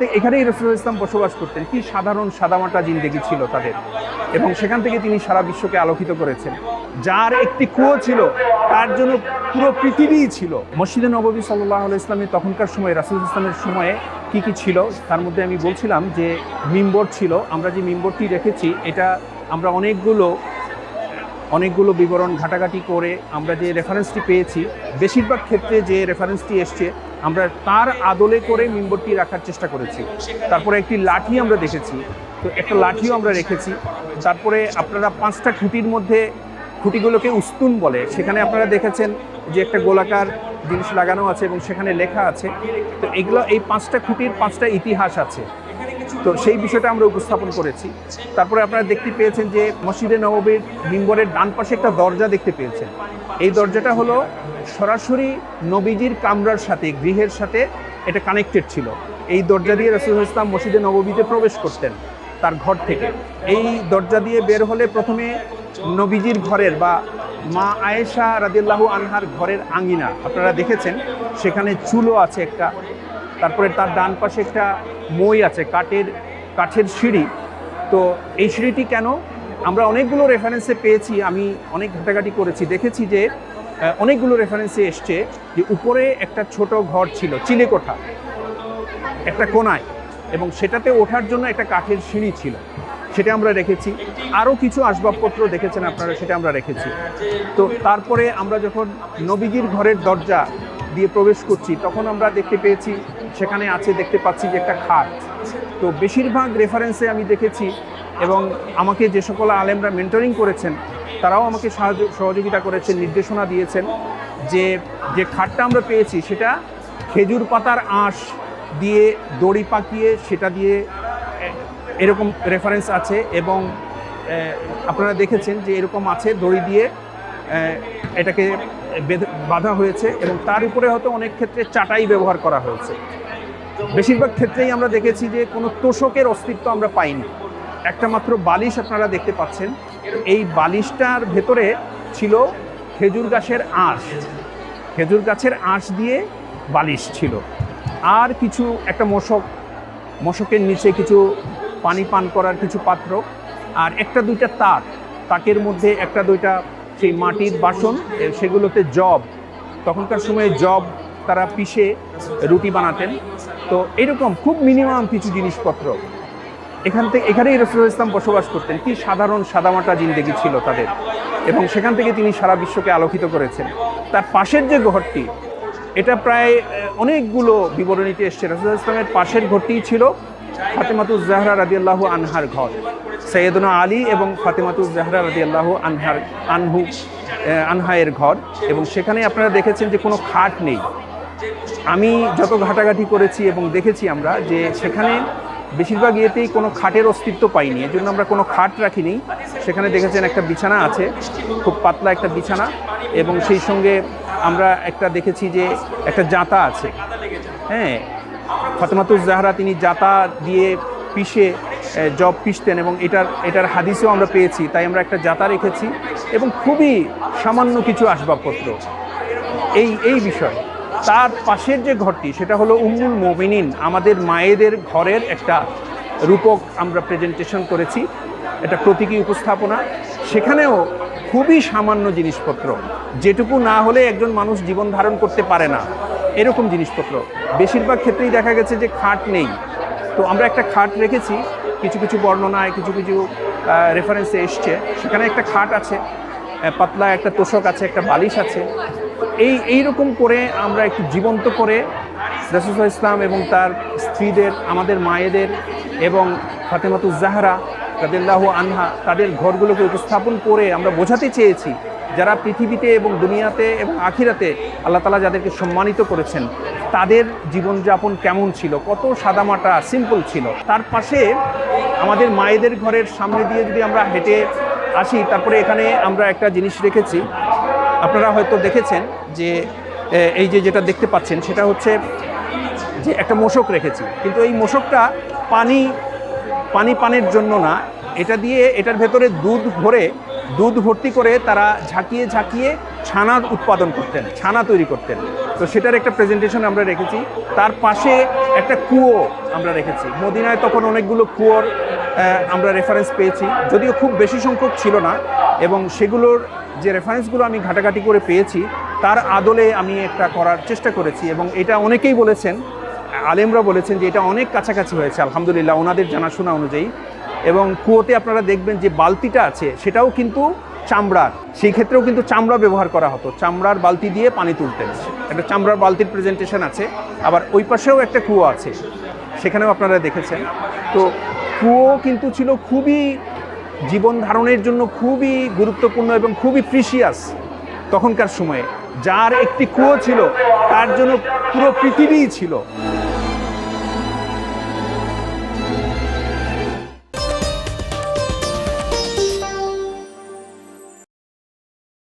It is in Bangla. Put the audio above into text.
এখানেই রসুল ইসলাম বসবাস করতেন। কি সাধারণ সাদামাটা জিন্দেগি ছিল তাদের। এবং সেখান থেকে তিনি সারা বিশ্বকে আলোকিত করেছেন। যার একটি কুয়ো ছিল, তার জন্য পুরো পৃথিবীই ছিল। মসজিদে নবী সাল্লাহ ইসলামের তখনকার সময়, রাসুল ইসলামের সময়ে কি কি ছিল, তার মধ্যে আমি বলছিলাম যে মিম্বর ছিল। আমরা যে মিম্বরটি রেখেছি, এটা আমরা অনেকগুলো অনেকগুলো বিবরণ ঘাটাঘাটি করে আমরা যে রেফারেন্সটি পেয়েছি, বেশিরভাগ ক্ষেত্রে যে রেফারেন্সটি এসছে আমরা তার আদলে করে মেম্বরটি রাখার চেষ্টা করেছি। তারপরে একটি লাঠি আমরা দেখেছি। তো একটা লাঠিও আমরা রেখেছি। তারপরে আপনারা পাঁচটা খুঁটির মধ্যে খুঁটিগুলোকে উস্তুন বলে, সেখানে আপনারা দেখেছেন যে একটা গোলাকার জিনিস লাগানো আছে এবং সেখানে লেখা আছে। তো এগুলো, এই পাঁচটা খুঁটির পাঁচটা ইতিহাস আছে। তো সেই বিষয়টা আমরা উপস্থাপন করেছি। তারপরে আপনারা দেখতে পেয়েছেন যে মসজিদে নববীর মিম্বরের ডান পাশে একটা দরজা দেখতে পেয়েছেন। এই দরজাটা হলো সরাসরি নবীজির কামরার সাথে, গৃহের সাথে এটা কানেক্টেড ছিল। এই দরজা দিয়ে রসুল ইসলাম মসজিদে নববীতে প্রবেশ করতেন তার ঘর থেকে। এই দরজা দিয়ে বের হলে প্রথমে নবীজির ঘরের বা মা আয়েশা রাদিল্লাহু আনহার ঘরের আঙ্গিনা আপনারা দেখেছেন, সেখানে চুলো আছে একটা। তারপরে তার ডান পাশে একটা মই আছে, কাঠের কাঠের সিঁড়ি। তো এই সিঁড়িটি কেন? আমরা অনেকগুলো রেফারেন্সে পেয়েছি, আমি অনেক ঘাটাঘাটি করেছি। দেখেছি যে অনেকগুলো রেফারেন্সে এসছে যে উপরে একটা ছোট ঘর ছিল, চিলেকোঠা, একটা কোনায়, এবং সেটাতে ওঠার জন্য একটা কাঠের সিঁড়ি ছিল। সেটা আমরা রেখেছি। আরও কিছু আসবাবপত্র দেখেছেন আপনারা, সেটা আমরা রেখেছি। তো তারপরে আমরা যখন নবীগির ঘরের দরজা দিয়ে প্রবেশ করছি, তখন আমরা দেখতে পেয়েছি সেখানে আছে, দেখতে পাচ্ছি যে একটা খাট। তো বেশিরভাগ রেফারেন্সে আমি দেখেছি এবং আমাকে যে সকল আলেমরা মেন্টরিং করেছেন, তারাও আমাকে সাহায্য, সহযোগিতা করেছেন, নির্দেশনা দিয়েছেন যে যে খাটটা আমরা পেয়েছি, সেটা খেজুর পাতার আঁশ দিয়ে দড়ি পাকিয়ে সেটা দিয়ে এরকম রেফারেন্স আছে এবং আপনারা দেখেছেন যে এরকম আছে, দড়ি দিয়ে এটাকে বেঁধে- হয়েছে এবং তার উপরে হয়তো অনেক ক্ষেত্রে চাটাই ব্যবহার করা হয়েছে। বেশিরভাগ ক্ষেত্রেই আমরা দেখেছি যে কোনো তোষকের অস্তিত্ব আমরা পাইনি। একটা মাত্র বালিশ আপনারা দেখতে পাচ্ছেন। এই বালিশটার ভেতরে ছিল খেজুর গাছের আঁশ। খেজুর গাছের আঁশ দিয়ে বালিশ ছিল। আর কিছু একটা মশক, মশকের নিচে কিছু পানি পান করার কিছু পাত্র আর একটা দুইটা তাক তাকের মধ্যে একটা দুইটা সেই মাটির বাসন সেগুলোতে জব তখনকার সময়ে জব তারা পিষে রুটি বানাতেন। তো এরকম খুব মিনিমাম কিছু জিনিসপত্র। এখান থেকে, এখানেই রসুল ইসলাম বসবাস করতেন। কি সাধারণ সাদামাটা জিন্দেগি ছিল তাদের। এবং সেখান থেকে তিনি সারা বিশ্বকে আলোকিত করেছেন। তার পাশের যে ঘরটি, এটা প্রায় অনেকগুলো বিবরণীতে এসছে। রসুল ইসলামের পাশের ঘরটিই ছিল ফাতেমাতুজ জাহরা রাদিয়াল্লাহু আনহার ঘর। সৈয়দনা আলী এবং ফাতেমাতুজ জাহরা রাদিয়াল্লাহু আনহার, আনহু আনহায়ের ঘর। এবং সেখানে আপনারা দেখেছেন যে কোনো খাট নেই। আমি যত ঘাটাঘাটি করেছি এবং দেখেছি আমরা যে সেখানে বেশিরভাগ ইয়েতেই কোনো খাটের অস্তিত্ব পাইনি। এর জন্য আমরা কোনো খাট রাখিনি। সেখানে দেখেছেন একটা বিছানা আছে, খুব পাতলা একটা বিছানা এবং সেই সঙ্গে আমরা একটা দেখেছি যে একটা জাতা আছে। হ্যাঁ ফাতেমাতুজ জাহরা তিনি জাতা দিয়ে পিষে জব পিষতেন এবং এটার এটার হাদিসেও আমরা পেয়েছি। তাই আমরা একটা জাতা রেখেছি এবং খুবই সামান্য কিছু আসবাবপত্র। এই এই বিষয় তার পাশের যে ঘরটি, সেটা হলো উম্মুল মোমিনিন। আমাদের মায়েদের ঘরের একটা রূপক আমরা প্রেজেন্টেশন করেছি। এটা প্রতীকী উপস্থাপনা। সেখানেও খুবই সামান্য জিনিসপত্র। যেটুকু না হলে একজন মানুষ জীবন ধারণ করতে পারে না। এরকম জিনিসপত্র। বেশিরভাগ ক্ষেত্রেই দেখা গেছে যে খাট নেই। তো আমরা একটা খাট রেখেছি। কিছু কিছু বর্ণনায় কিছু কিছু রেফারেন্সে এসছে। সেখানে একটা খাট আছে। পাতলা একটা তোষক আছে, একটা বালিশ আছে। এই এই রকম করে আমরা একটু জীবন্ত করে রাসুল ইসলাম এবং তার স্ত্রীদের, আমাদের মায়েদের এবং ফাতেমাতুজ জাহরা রাদিল্লাহ আনহা, তাদের ঘরগুলোকে উপস্থাপন করে আমরা বোঝাতে চেয়েছি যারা পৃথিবীতে এবং দুনিয়াতে এবং আখিরাতে আল্লাহ তালা যাদেরকে সম্মানিত করেছেন, তাদের জীবনযাপন কেমন ছিল? কত সাদামাটা সিম্পল ছিল। তার পাশে আমাদের মায়েদের ঘরের সামনে দিয়ে যদি আমরা হেঁটে আসি, তারপরে এখানে আমরা একটা জিনিস রেখেছি। আপনারা হয়তো দেখেছেন যে এই যে যেটা দেখতে পাচ্ছেন সেটা হচ্ছে যে একটা মোষক রেখেছি। কিন্তু এই মোষকটা পানি পানি পানের জন্য না, এটা দিয়ে এটার ভেতরে দুধ ভরে, দুধ ভর্তি করে তারা ঝাঁকিয়ে ঝাঁকিয়ে ছানা উৎপাদন করতেন, ছানা তৈরি করতেন। তো সেটার একটা প্রেজেন্টেশন আমরা রেখেছি। তার পাশে একটা কুয়ো আমরা রেখেছি। মদিনায় তখন অনেকগুলো কুয়োর আমরা রেফারেন্স পেয়েছি। যদিও খুব বেশি সংখ্যক ছিল না এবং সেগুলোর যে রেফারেন্সগুলো আমি ঘাটাঘাটি করে পেয়েছি, তার আদলে আমি একটা করার চেষ্টা করেছি এবং এটা অনেকেই বলেছেন, আলেমরা বলেছেন যে এটা অনেক কাছাকাছি হয়েছে, আলহামদুলিল্লাহ, ওনাদের জানাশোনা অনুযায়ী। এবং কুয়োতে আপনারা দেখবেন যে বালতিটা আছে, সেটাও কিন্তু চামড়ার, সেই ক্ষেত্রেও কিন্তু চামড়া ব্যবহার করা হতো। চামড়ার বালতি দিয়ে পানি তুলতেন। একটা চামড়ার বালতির প্রেজেন্টেশন আছে, আবার ওই পাশেও একটা কুয়ো আছে, সেখানেও আপনারা দেখেছেন। তো কুয়ো কিন্তু ছিল খুবই জীবন ধারণের জন্য খুবই গুরুত্বপূর্ণ এবং খুবই প্রিসিয়াস তখনকার সময়ে। যার একটি কুয়ো ছিল, তার জন্য পুরো পৃথিবীই ছিল।